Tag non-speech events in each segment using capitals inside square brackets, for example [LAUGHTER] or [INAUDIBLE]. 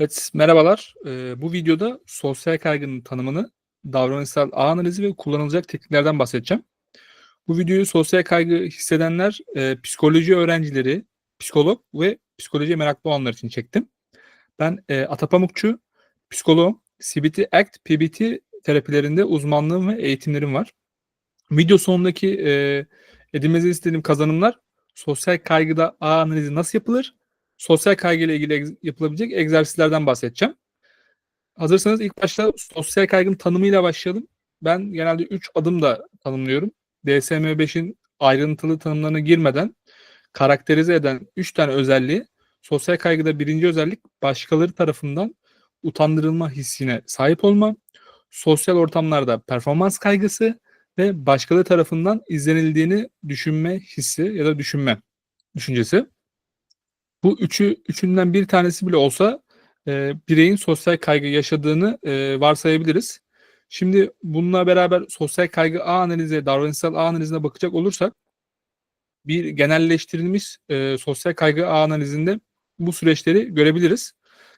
Evet, merhabalar. Eee, bu videoda sosyal kaygının tanımını, davranışsal ağ analizi ve kullanılacak tekniklerden bahsedeceğim. Bu videoyu sosyal kaygı hissedenler, eee, psikoloji öğrencileri, psikolog ve psikolojiye meraklı olanlar için çektim. Ben, eee, Ata Pamukçu, psikoloğum. CBT, ACT, PBT terapilerinde uzmanlığım ve eğitimlerim var. Video sonundaki, eee, edinmenizi istediğim kazanımlar sosyal kaygıda ağ analizi nasıl yapılır? Sosyal kaygıyla ilgili yapılabilecek egzersizlerden bahsedeceğim. Hazırsanız ilk başta sosyal kaygının tanımıyla başlayalım. Ben genelde 3 adımda tanımlıyorum. DSM-5'in ayrıntılı tanımlarına girmeden karakterize eden 3 tane özelliği sosyal kaygıda 1'inci özellik başkaları tarafından utandırılma hissine sahip olma, sosyal ortamlarda performans kaygısı ve başkaları tarafından izlenildiğini düşünme hissi ya da düşünme düşüncesi. Bu üçü üçünden bir tanesi bile olsa, eee, bireyin sosyal kaygı yaşadığını, eee, varsayabiliriz. Şimdi bununla beraber sosyal kaygı ağ analizi, davranışsal ağ analizine bakacak olursak bir genelleştirilmiş, eee, sosyal kaygı ağ analizinde bu süreçleri görebiliriz.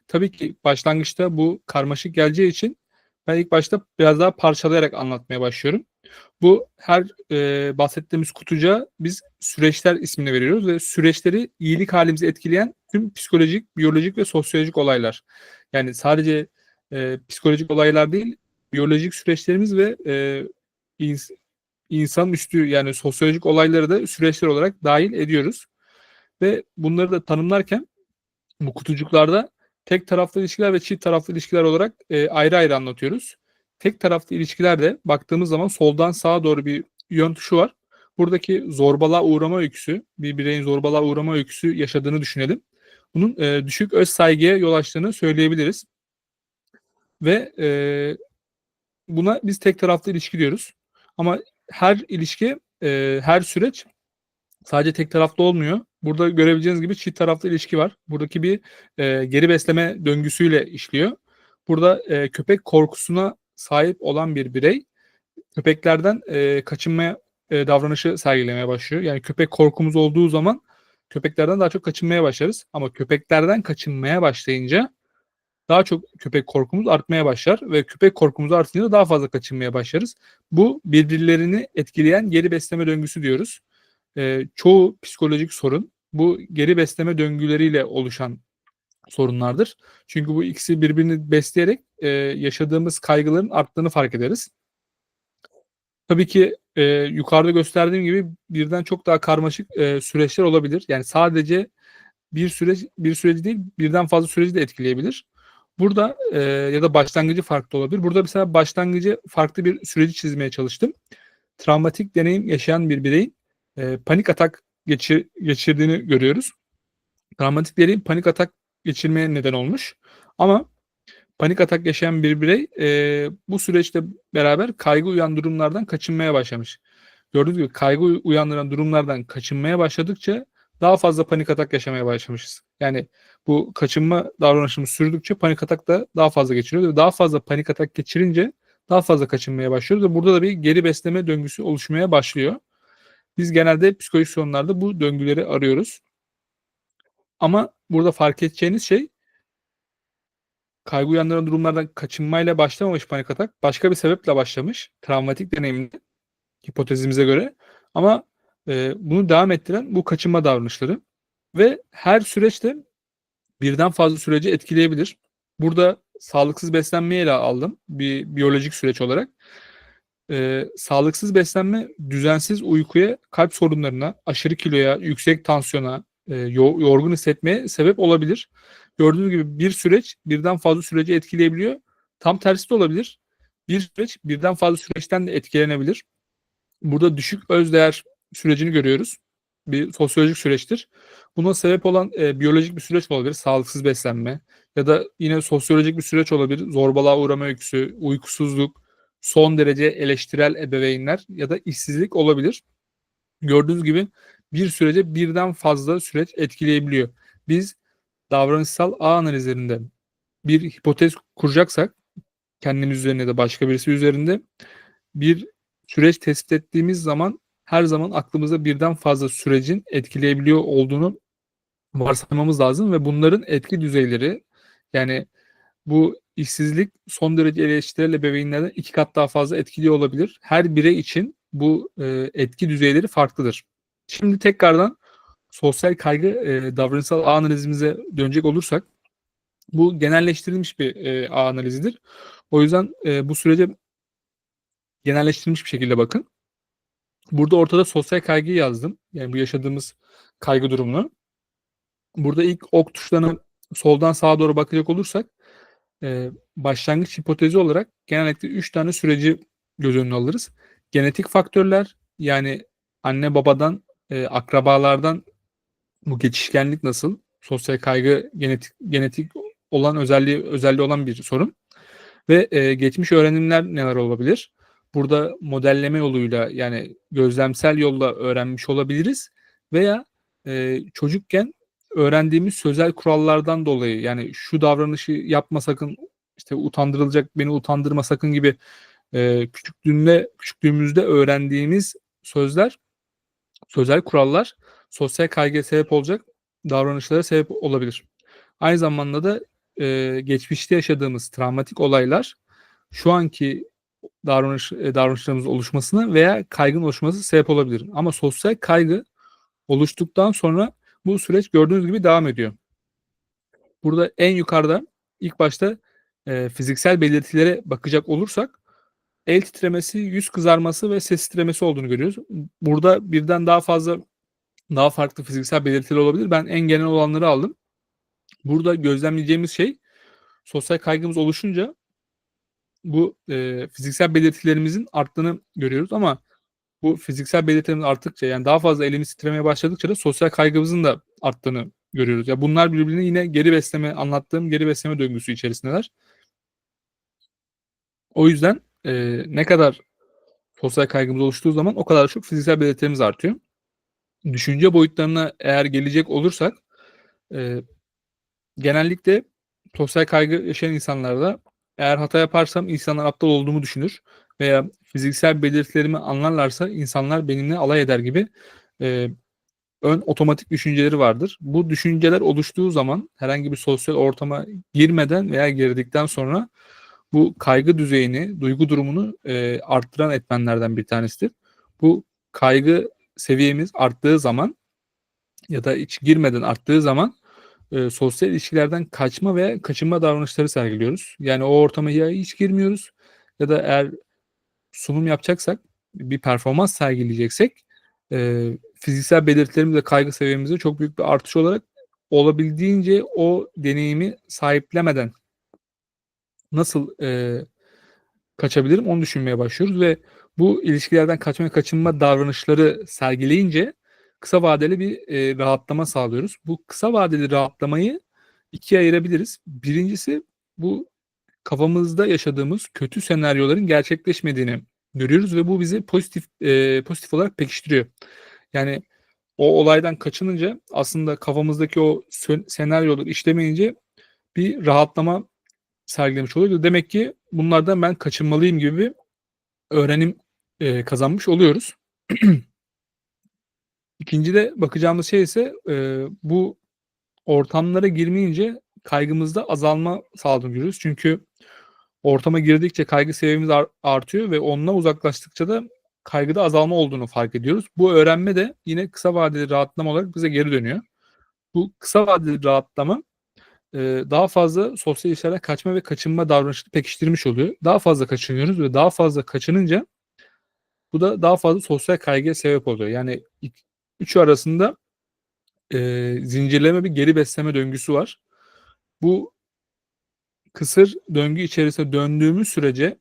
Tabii ki başlangıçta bu karmaşık geleceği için ben ilk başta biraz daha parçalayarak anlatmaya başlıyorum. Bu her, eee, bahsettiğimiz kutucuğa biz süreçler ismini veriyoruz ve süreçleri iyilik hâlimizi etkileyen tüm psikolojik, biyolojik ve sosyolojik olaylar. Yani sadece, eee, psikolojik olaylar değil, biyolojik süreçlerimiz ve, eee, ins insanüstü yani sosyolojik olayları da süreçler olarak dâhil ediyoruz ve bunları da tanımlarken bu kutucuklarda tek taraflı ilişkiler ve çift taraflı ilişkiler olarak, eee, ayrı ayrı anlatıyoruz. Tek taraflı ilişkilerde baktığımız zaman soldan sağa doğru bir yön tuşu var. Buradaki zorbalığa uğrama öyküsü, bir bireyin zorbalığa uğrama öyküsü yaşadığını düşünelim. Bunun, eee, düşük özsaygıya yol açtığını söyleyebiliriz. Ve, eee, buna biz tek taraflı ilişki diyoruz. Ama her ilişki, eee, her süreç sadece tek taraflı olmuyor. Burada görebileceğiniz gibi çift taraflı ilişki var. Buradaki bir, eee, geri besleme döngüsüyle işliyor. Burada, eee, köpek korkusuna sahip olan bir birey köpeklerden, eee, kaçınmaya, eee, davranışı sergilemeye başlıyor. Yani köpek korkumuz olduğu zaman köpeklerden daha çok kaçınmaya başlarız ama köpeklerden kaçınmaya başlayınca daha çok köpek korkumuz artmaya başlar ve köpek korkumuz artınca daha fazla kaçınmaya başlarız. Bu birbirlerini etkileyen geri besleme döngüsü diyoruz. Eee, çoğu psikolojik sorun bu geri besleme döngüleriyle oluşan sorunlardır. Çünkü bu ikisi birbirini besleyerek, eee, yaşadığımız kaygıların arttığını fark ederiz. Tabii ki, eee, yukarıda gösterdiğim gibi birden çok daha karmaşık, eee, süreçler olabilir. Yani sadece bir süreç bir süreci değil, birden fazla süreci de etkileyebilir. Burada, eee, ya da başlangıcı farklı olabilir. Burada mesela başlangıcı farklı bir süreci çizmeye çalıştım. Travmatik deneyim yaşayan bir bireyin, eee, panik atak geçir geçirdiğini görüyoruz. Travmatik deneyim panik atak geçirmeye neden olmuş ama panik atak yaşayan bir birey, eee, bu süreçle beraber kaygı uyan durumlardan kaçınmaya başlamış. Gördüğünüz gibi kaygı uyandıran durumlardan kaçınmaya başladıkça daha fazla panik atak yaşamaya başlamışız. Yani bu kaçınma davranışımız sürdükçe panik atak da daha fazla geçiriyoruz ve daha fazla panik atak geçirince daha fazla kaçınmaya başlıyoruz ve burada da bir geri besleme döngüsü oluşmaya başlıyor. Biz genelde psikolojik sorunlarda bu döngüleri arıyoruz. Ama burada fark edeceğiniz şey kaygı uyandıran durumlardan kaçınmayla başlamamış panik atak, başka bir sebeple başlamış travmatik deneyimle hipotezimize göre ama, eee, bunu devam ettiren bu kaçınma davranışları ve her süreç de birden fazla süreci etkileyebilir. Burada sağlıksız beslenmeyi ele aldım bir biyolojik süreç olarak. Eee, sağlıksız beslenme düzensiz uykuya, kalp sorunlarına, aşırı kiloya, yüksek tansiyona, yo yorgun hissetmeye sebep olabilir. Gördüğünüz gibi bir süreç birden fazla süreci etkileyebiliyor. Tam tersi de olabilir. Bir süreç birden fazla süreçten de etkilenebilir. Burada düşük özdeğer sürecini görüyoruz. Bir sosyolojik süreçtir. Buna sebep olan, eee, biyolojik bir süreç olabilir, sağlıksız beslenme ya da yine sosyolojik bir süreç olabilir. Zorbalığa uğrama öyküsü, uykusuzluk, son derece eleştirel ebeveynler ya da işsizlik olabilir. Gördüğünüz gibi bir sürece birden fazla süreç etkileyebiliyor. Biz davranışsal ağ analizlerinde bir hipotez kuracaksak kendimiz üzerine da başka birisi üzerinde bir süreç tespit ettiğimiz zaman her zaman aklımıza birden fazla sürecin etkileyebiliyor olduğunu varsaymamız lazım ve bunların etki düzeyleri Yani bu işsizlik son derece eleştirel ebeveynlerden iki kat daha fazla etkili olabilir. Her birey için bu e, etki düzeyleri farklıdır. Şimdi tekrardan sosyal kaygı e, davranışsal ağ analizimize dönecek olursak bu genelleştirilmiş bir e, ağ analizidir. O yüzden e, bu sürece genelleştirilmiş bir şekilde bakın. Burada ortada sosyal kaygıyı yazdım. Yani bu yaşadığımız kaygı durumunu. Burada ilk ok tuşlarına soldan sağa doğru bakacak olursak e, başlangıç hipotezi olarak genellikle 3 tane süreci göz önüne alırız. Genetik faktörler yani anne babadan, e, akrabalardan bu geçişkenlik nasıl? Sosyal kaygı genetik genetik olan özelliği özelliği olan bir sorun. Ve e, geçmiş öğrenimler neler olabilir? Burada modelleme yoluyla yani gözlemsel yolla öğrenmiş olabiliriz veya e, çocukken öğrendiğimiz sözel kurallardan dolayı yani şu davranışı yapma sakın işte utandırılacak beni utandırma sakın gibi e, küçüklüğünde küçüklüğümüzde öğrendiğimiz sözler sözel kurallar sosyal kaygıya sebep olacak davranışlara sebep olabilir. Aynı zamanda da e, geçmişte yaşadığımız travmatik olaylar şu anki davranış e, davranışlarımızın oluşmasına veya kaygın oluşması sebep olabilir. Ama sosyal kaygı oluştuktan sonra bu süreç gördüğünüz gibi devam ediyor. Burada en yukarıda ilk başta e, fiziksel belirtilere bakacak olursak el titremesi, yüz kızarması ve ses titremesi olduğunu görüyoruz. Burada birden daha fazla daha farklı fiziksel belirtiler olabilir. Ben en genel olanları aldım. Burada gözlemleyeceğimiz şey sosyal kaygımız oluşunca bu e, fiziksel belirtilerimizin arttığını görüyoruz ama bu fiziksel belirtilerimiz arttıkça yani daha fazla elimiz titremeye başladıkça da sosyal kaygımızın da arttığını görüyoruz. Ya bunlar birbirine yine geri besleme anlattığım geri besleme döngüsü içerisindeler. O yüzden e, ne kadar sosyal kaygımız oluştuğu zaman o kadar çok fiziksel belirtilerimiz artıyor. Düşünce boyutlarına eğer gelecek olursak e, genellikle sosyal kaygı yaşayan insanlarda eğer hata yaparsam insanlar aptal olduğumu düşünür veya fiziksel belirtilerimi anlarlarsa insanlar benimle alay eder gibi e, ön otomatik düşünceleri vardır. Bu düşünceler oluştuğu zaman herhangi bir sosyal ortama girmeden veya girdikten sonra bu kaygı düzeyini, duygu durumunu e, arttıran etmenlerden bir tanesidir. Bu kaygı seviyemiz arttığı zaman ya da hiç girmeden arttığı zaman e, sosyal ilişkilerden kaçma veya kaçınma davranışları sergiliyoruz. Yani o ortama ya hiç girmiyoruz ya da eğer sunum yapacaksak, bir performans sergileyeceksek e, fiziksel belirtilerimizle kaygı seviyemizde çok büyük bir artış olarak olabildiğince o deneyimi sahiplemeden nasıl e, kaçabilirim onu düşünmeye başlıyoruz ve bu ilişkilerden kaçma kaçınma davranışları sergileyince kısa vadeli bir e, rahatlama sağlıyoruz. Bu kısa vadeli rahatlamayı ikiye ayırabiliriz. Birincisi bu kafamızda yaşadığımız kötü senaryoların gerçekleşmediğini görüyoruz ve bu bizi pozitif e, pozitif olarak pekiştiriyor. Yani o olaydan kaçınınca aslında kafamızdaki o senaryolar işlemeyince bir rahatlama sergilemiş oluyor. Demek ki bunlardan ben kaçınmalıyım gibi bir öğrenim e, kazanmış oluyoruz. [CLEARS THROAT] İkinci de bakacağımız şey ise e, bu ortamlara girmeyince kaygımızda azalma sağladığını görüyoruz. Çünkü ortama girdikçe kaygı seviyemiz artıyor ve onunla uzaklaştıkça da kaygıda azalma olduğunu fark ediyoruz. Bu öğrenme de yine kısa vadeli rahatlama olarak bize geri dönüyor. Bu kısa vadeli rahatlama e, daha fazla sosyal ilişkilere kaçma ve kaçınma davranışını pekiştirmiş oluyor. Daha fazla kaçınıyoruz ve daha fazla kaçınınca bu da daha fazla sosyal kaygıya sebep oluyor. Yani üçü arasında e, zincirleme bir geri besleme döngüsü var. Bu kısır döngü içerisinde döndüğümüz sürece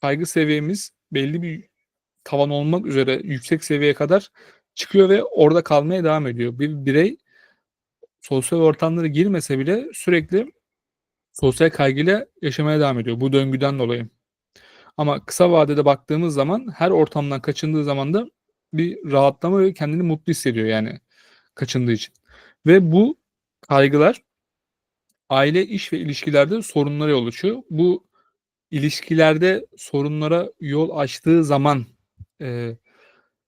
kaygı seviyemiz belli bir tavan olmak üzere yüksek seviyeye kadar çıkıyor ve orada kalmaya devam ediyor. Bir birey sosyal ortamlara girmese bile sürekli sosyal kaygıyla yaşamaya devam ediyor bu döngüden dolayı. Ama kısa vadede baktığımız zaman her ortamdan kaçındığı zaman da bir rahatlama ve kendini mutlu hissediyor yani kaçındığı için. Ve bu kaygılar aile, iş ve ilişkilerde sorunlara yol açıyor. Bu ilişkilerde sorunlara yol açtığı zaman e,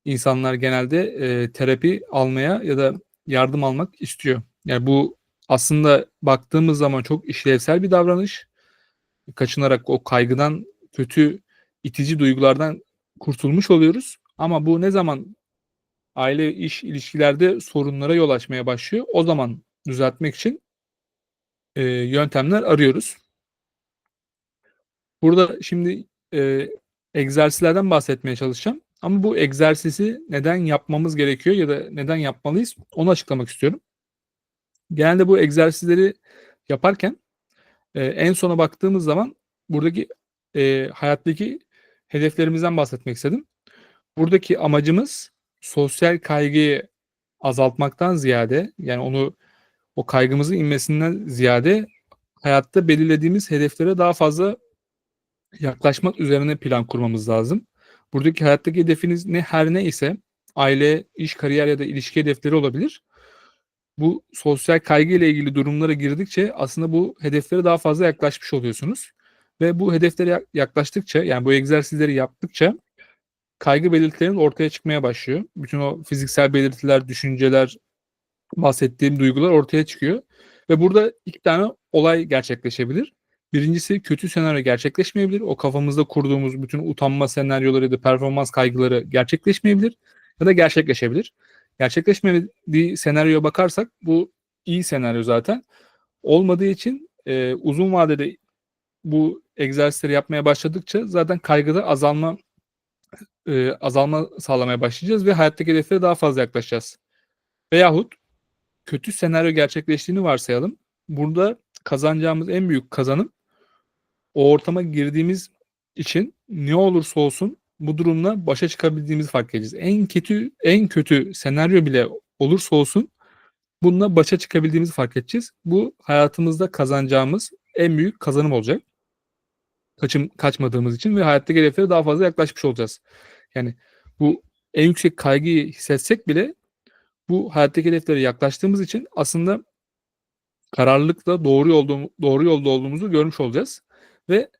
insanlar genelde e, terapi almaya ya da yardım almak istiyor. Yani bu aslında baktığımız zaman çok işlevsel bir davranış. Kaçınarak o kaygıdan, kötü itici duygulardan kurtulmuş oluyoruz. Ama bu ne zaman aile iş ilişkilerde sorunlara yol açmaya başlıyor. O zaman düzeltmek için e, yöntemler arıyoruz. Burada şimdi e, egzersizlerden bahsetmeye çalışacağım. Ama bu egzersizi neden yapmamız gerekiyor ya da neden yapmalıyız onu açıklamak istiyorum. Genelde bu egzersizleri yaparken e, en sona baktığımız zaman buradaki e, hayattaki hedeflerimizden bahsetmek istedim. Buradaki amacımız sosyal kaygıyı azaltmaktan ziyade yani onu o kaygımızın inmesinden ziyade hayatta belirlediğimiz hedeflere daha fazla yaklaşmak üzerine plan kurmamız lazım. Buradaki hayattaki hedefiniz ne her ne ise aile, iş, kariyer ya da ilişki hedefleri olabilir. Bu sosyal kaygı ile ilgili durumlara girdikçe aslında bu hedeflere daha fazla yaklaşmış oluyorsunuz. Ve bu hedeflere yaklaştıkça yani bu egzersizleri yaptıkça kaygı belirtilerinin ortaya çıkmaya başlıyor. Bütün o fiziksel belirtiler, düşünceler, bahsettiğim duygular ortaya çıkıyor. Ve burada iki tane olay gerçekleşebilir. Birincisi kötü senaryo gerçekleşmeyebilir. O kafamızda kurduğumuz bütün utanma senaryoları ya da performans kaygıları gerçekleşmeyebilir ya da gerçekleşebilir. Gerçekleşmediği senaryoya bakarsak bu iyi senaryo zaten. Olmadığı için e, uzun vadede bu egzersizleri yapmaya başladıkça zaten kaygıda azalma e, azalma sağlamaya başlayacağız ve hayattaki hedeflere daha fazla yaklaşacağız. Veyahut kötü senaryo gerçekleştiğini varsayalım. Burada kazanacağımız en büyük kazanım o ortama girdiğimiz için ne olursa olsun bu durumla başa çıkabildiğimizi fark edeceğiz. En kötü en kötü senaryo bile olursa olsun bununla başa çıkabildiğimizi fark edeceğiz. Bu hayatımızda kazanacağımız en büyük kazanım olacak. Kaçım kaçmadığımız için ve hayattaki hedeflere daha fazla yaklaşmış olacağız. Yani bu en yüksek kaygıyı hissetsek bile bu hayattaki hedeflere yaklaştığımız için aslında kararlılıkla doğru yolda doğru yolda olduğumuzu görmüş olacağız ve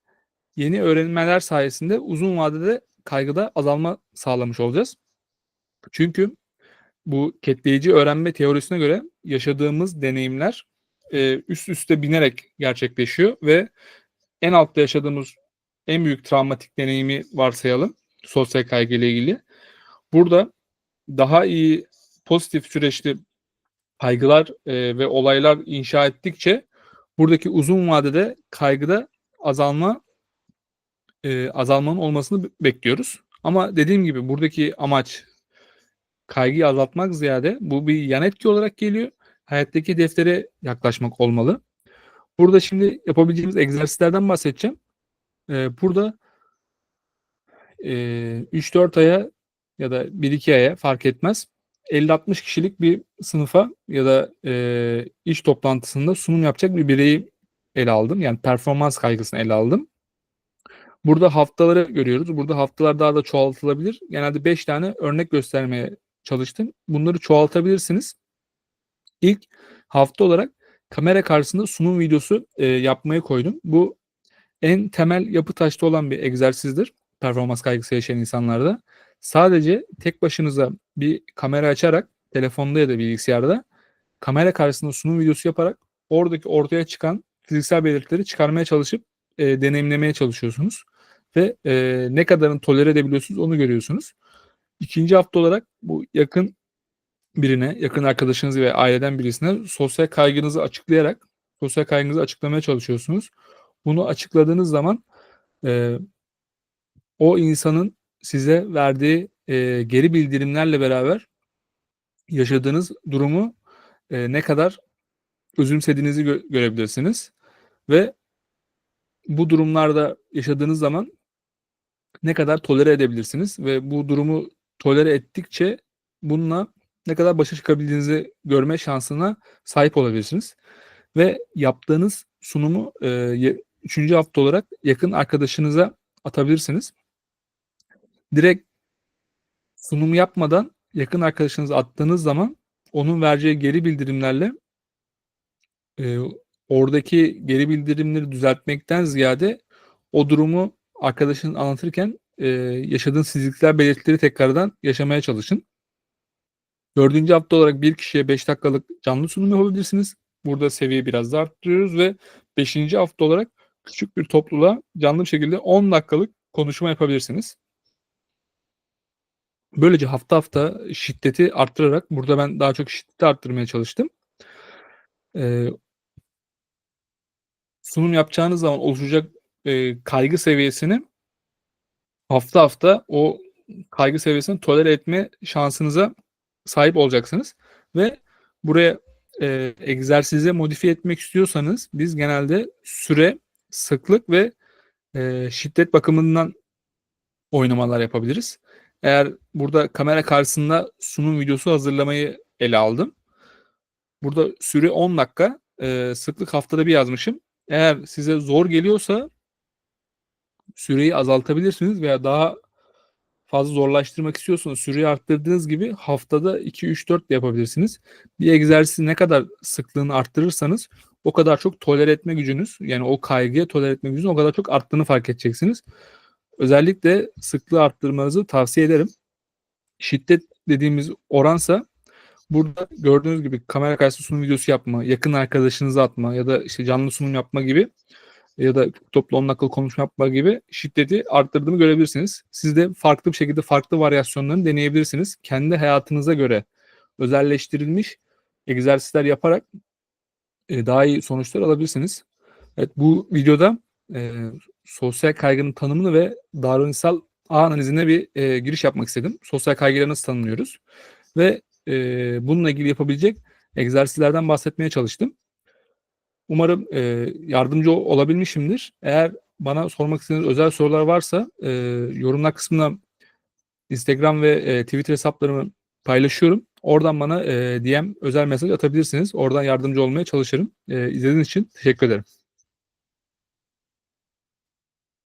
yeni öğrenmeler sayesinde uzun vadede kaygıda azalma sağlamış olacağız. Çünkü bu ketleyici öğrenme teorisine göre yaşadığımız deneyimler e, üst üste binerek gerçekleşiyor ve en altta yaşadığımız en büyük travmatik deneyimi varsayalım sosyal kaygı ile ilgili. Burada daha iyi pozitif süreçli kaygılar e, ve olaylar inşa ettikçe buradaki uzun vadede kaygıda azalma e, azalmanın olmasını bekliyoruz. Ama dediğim gibi buradaki amaç kaygıyı azaltmak ziyade bu bir yan etki olarak geliyor. Hayattaki hedeflere yaklaşmak olmalı. Burada şimdi yapabileceğimiz egzersizlerden bahsedeceğim. Ee, burada e, 3-4 aya ya da 1-2 aya fark etmez. 50-60 kişilik bir sınıfa ya da e, iş toplantısında sunum yapacak bir bireyi ele aldım. Yani performans kaygısını ele aldım. Burada haftaları görüyoruz. Burada haftalar daha da çoğaltılabilir. Genelde 5 tane örnek göstermeye çalıştım. Bunları çoğaltabilirsiniz. İlk hafta olarak kamera karşısında sunum videosu e, yapmayı koydum. Bu en temel yapı taşta olan bir egzersizdir. Performans kaygısı yaşayan insanlarda. Sadece tek başınıza bir kamera açarak telefonda ya da bilgisayarda kamera karşısında sunum videosu yaparak oradaki ortaya çıkan fiziksel belirtileri çıkarmaya çalışıp e, deneyimlemeye çalışıyorsunuz. Ve e, ne kadarını tolere edebiliyorsunuz onu görüyorsunuz. İkinci hafta olarak bu yakın birine, yakın arkadaşınız ve aileden birisine sosyal kaygınızı açıklayarak sosyal kaygınızı açıklamaya çalışıyorsunuz. Bunu açıkladığınız zaman e, o insanın size verdiği e, geri bildirimlerle beraber yaşadığınız durumu e, ne kadar özümsediğinizi gö- görebilirsiniz. Ve bu durumlarda yaşadığınız zaman ne kadar tolere edebilirsiniz ve bu durumu tolere ettikçe bununla ne kadar başa çıkabildiğinizi görme şansına sahip olabilirsiniz. Ve yaptığınız sunumu e, üçüncü hafta olarak yakın arkadaşınıza atabilirsiniz. Direkt sunum yapmadan yakın arkadaşınıza attığınız zaman onun vereceği geri bildirimlerle e, oradaki geri bildirimleri düzeltmekten ziyade o durumu arkadaşın anlatırken e, yaşadığın fiziksel belirtileri tekrardan yaşamaya çalışın. Dördüncü hafta olarak bir kişiye 5 dakikalık canlı sunum yapabilirsiniz. burada seviyeyi biraz da arttırıyoruz ve 5. hafta olarak küçük bir topluluğa canlı bir şekilde 10 dakikalık konuşma yapabilirsiniz. Böylece hafta hafta şiddeti arttırarak burada ben daha çok şiddeti arttırmaya çalıştım. Eee sunum yapacağınız zaman oluşacak, eee, kaygı seviyesini hafta hafta o kaygı seviyesini tolere etme şansınıza sahip olacaksınız ve buraya, eee, egzersize modifiye etmek istiyorsanız biz genelde süre, sıklık ve, eee, şiddet bakımından oynamalar yapabiliriz. Eğer burada kamera karşısında sunum videosu hazırlamayı ele aldım. Burada süre 10 dakika, eee, sıklık haftada 1 yazmışım. Eğer size zor geliyorsa süreyi azaltabilirsiniz veya daha fazla zorlaştırmak istiyorsanız süreyi arttırdığınız gibi haftada 2, 3, 4 de yapabilirsiniz. Bir egzersizi ne kadar sıklığını arttırırsanız o kadar çok tolere etme gücünüz, yani o kaygıya tolere etme gücünüzün o kadar çok arttığını fark edeceksiniz. Özellikle sıklığı arttırmanızı tavsiye ederim. Şiddet dediğimiz oransa burada gördüğünüz gibi kamera karşısında sunum videosu yapma, yakın arkadaşınıza atma ya da işte canlı sunum yapma gibi ya da toplu 10 dakikalık konuşma yapma gibi şiddeti arttırdığını görebilirsiniz. Siz de farklı bir şekilde farklı varyasyonlarını deneyebilirsiniz. Kendi hayatınıza göre özelleştirilmiş egzersizler yaparak, eee, daha iyi sonuçlar alabilirsiniz. Evet, bu videoda, eee, sosyal kaygının tanımını ve davranışsal ağ analizine bir, eee, giriş yapmak istedim. Sosyal kaygıyı nasıl tanımlıyoruz ve, eee, bununla ilgili yapabilecek egzersizlerden bahsetmeye çalıştım. Umarım, eee, yardımcı olabilmişimdir. Eğer bana sormak istediğiniz özel sorular varsa, eee, yorumlar kısmına Instagram ve, eee, Twitter hesaplarımı paylaşıyorum. Oradan bana, eee, DM, özel mesaj atabilirsiniz. Oradan yardımcı olmaya çalışırım. Eee, izlediğiniz için teşekkür ederim.